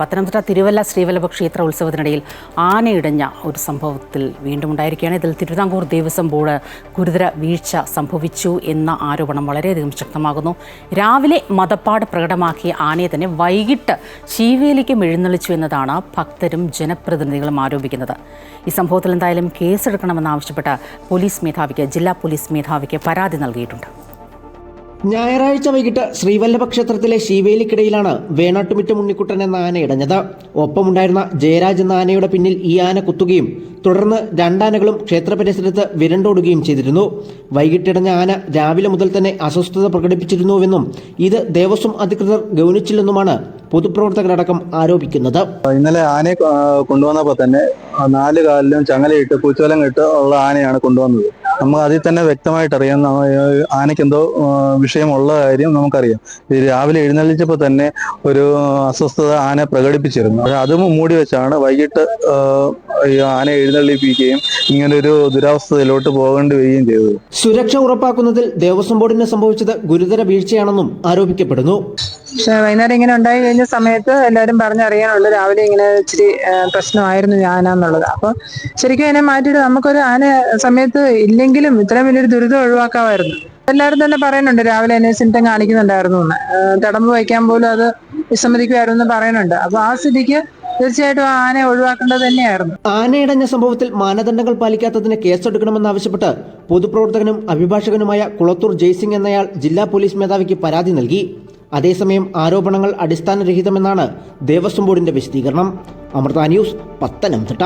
പത്തനംതിട്ട തിരുവല്ല ശ്രീവല്ലഭ ക്ഷേത്ര ഉത്സവത്തിനിടയിൽ ആനയിടഞ്ഞ ഒരു സംഭവത്തിൽ വീണ്ടും ഉണ്ടായിരിക്കുകയാണ്. ഇതിൽ തിരുവിതാംകൂർ ദേവസ്വം ബോർഡ് ഗുരുതര വീഴ്ച സംഭവിച്ചു എന്ന ആരോപണം വളരെയധികം ശക്തമാകുന്നു. രാവിലെ മതപ്പാട് പ്രകടമാക്കിയ ആനയെ തന്നെ വൈകിട്ട് ശീവേലിക്കും എഴുന്നള്ളിച്ചു എന്നതാണ് ഭക്തരും ജനപ്രതിനിധികളും ആരോപിക്കുന്നത്. ഈ സംഭവത്തിൽ എന്തായാലും കേസെടുക്കണമെന്നാവശ്യപ്പെട്ട് പോലീസ് മേധാവിക്ക് ജില്ലാ പോലീസ് മേധാവിക്ക് പരാതി നൽകിയിട്ടുണ്ട്. ഞായറാഴ്ച വൈകിട്ട് ശ്രീവല്ലഭ ക്ഷേത്രത്തിലെ ശീവേലിക്കിടയിലാണ് വേണാട്ടുമിറ്റം ഉണ്ണിക്കുട്ടൻ എന്ന ആന ഇടഞ്ഞത്. ഒപ്പമുണ്ടായിരുന്ന ജയരാജ് എന്ന ആനയുടെ പിന്നിൽ ഈ ആന കുത്തുകയും തുടർന്ന് രണ്ടാനകളും ക്ഷേത്ര പരിസരത്ത് വിരണ്ടോടുകയും ചെയ്തിരുന്നു. വൈകിട്ടിടഞ്ഞ ആന രാവിലെ മുതൽ തന്നെ അസ്വസ്ഥത പ്രകടിപ്പിച്ചിരുന്നുവെന്നും ഇത് ദേവസ്വം അധികൃതർ ഗൗനിച്ചില്ലെന്നുമാണ് പൊതുപ്രവർത്തകരടക്കം ആരോപിക്കുന്നത്. ഇന്നലെ ആനയെ കൊണ്ടുവന്നപ്പോൾ കൊണ്ടുവന്നപ്പോ തന്നെ നാല് കാലിലും ചങ്ങലയിട്ട് പൂച്ചോലം കെട്ട് ഉള്ള ആനയാണ് കൊണ്ടുവന്നത്. നമുക്ക് അതിൽ തന്നെ വ്യക്തമായിട്ട് അറിയാം ആനയ്ക്ക് എന്തോ വിഷയമുള്ള കാര്യം നമുക്കറിയാം. രാവിലെ എഴുന്നള്ളിച്ചപ്പോൾ തന്നെ ഒരു അസ്വസ്ഥത ആന പ്രകടിപ്പിച്ചിരുന്നു. പക്ഷെ അതും മൂടി വെച്ചാണ് വൈകിട്ട് ആന എഴുന്നള്ളിപ്പിക്കുകയും ഇങ്ങനൊരു ദുരവസ്ഥയിലോട്ട് പോകേണ്ടി വരികയും ചെയ്തത്. സുരക്ഷ ഉറപ്പാക്കുന്നതിൽ ദേവസ്വം ബോർഡിന് സംഭവിച്ചത് ഗുരുതര വീഴ്ചയാണെന്നും ആരോപിക്കപ്പെടുന്നു. പക്ഷെ വൈകുന്നേരം ഇങ്ങനെ ഉണ്ടായി കഴിഞ്ഞ സമയത്ത് എല്ലാവരും പറഞ്ഞറിയാനുള്ളു. രാവിലെ ഇങ്ങനെ ഇച്ചിരി പ്രശ്നമായിരുന്നു ആന എന്നുള്ളത്. അപ്പൊ ശരിക്കും അതിനെ മാറ്റിയിട്ട് നമുക്കൊരു ആന സമയത്ത് ഇല്ലെങ്കിലും ഇത്രയും വലിയൊരു ദുരിതം ഒഴിവാക്കാമായിരുന്നു. എല്ലാവരും തന്നെ പറയുന്നുണ്ട് രാവിലെ എന്നെ സിംറ്റം കാണിക്കുന്നുണ്ടായിരുന്നു എന്ന്. തടമ്പ് വയ്ക്കാൻ പോലും അത് വിസമ്മതിക്കുമായിരുന്നു പറയുന്നുണ്ട്. അപ്പൊ ആ സ്ഥിതിക്ക് തീർച്ചയായിട്ടും ആ ആനയെ ഒഴിവാക്കേണ്ടത് തന്നെയായിരുന്നു. ആനയിടഞ്ഞ സംഭവത്തിൽ മാനദണ്ഡങ്ങൾ പാലിക്കാത്തതിന് കേസെടുക്കണമെന്നാവശ്യപ്പെട്ട് പൊതുപ്രവർത്തകനും അഭിഭാഷകനുമായ കുളത്തൂർ ജയ്സിംഗ് എന്നയാൾ ജില്ലാ പോലീസ് മേധാവിക്ക് പരാതി നൽകി. അതേസമയം ആരോപണങ്ങൾ അടിസ്ഥാനരഹിതമെന്നാണ് ദേവസ്വം ബോർഡിന്റെ വിശദീകരണം. അമൃത ന്യൂസ് പത്തനംതിട്ട.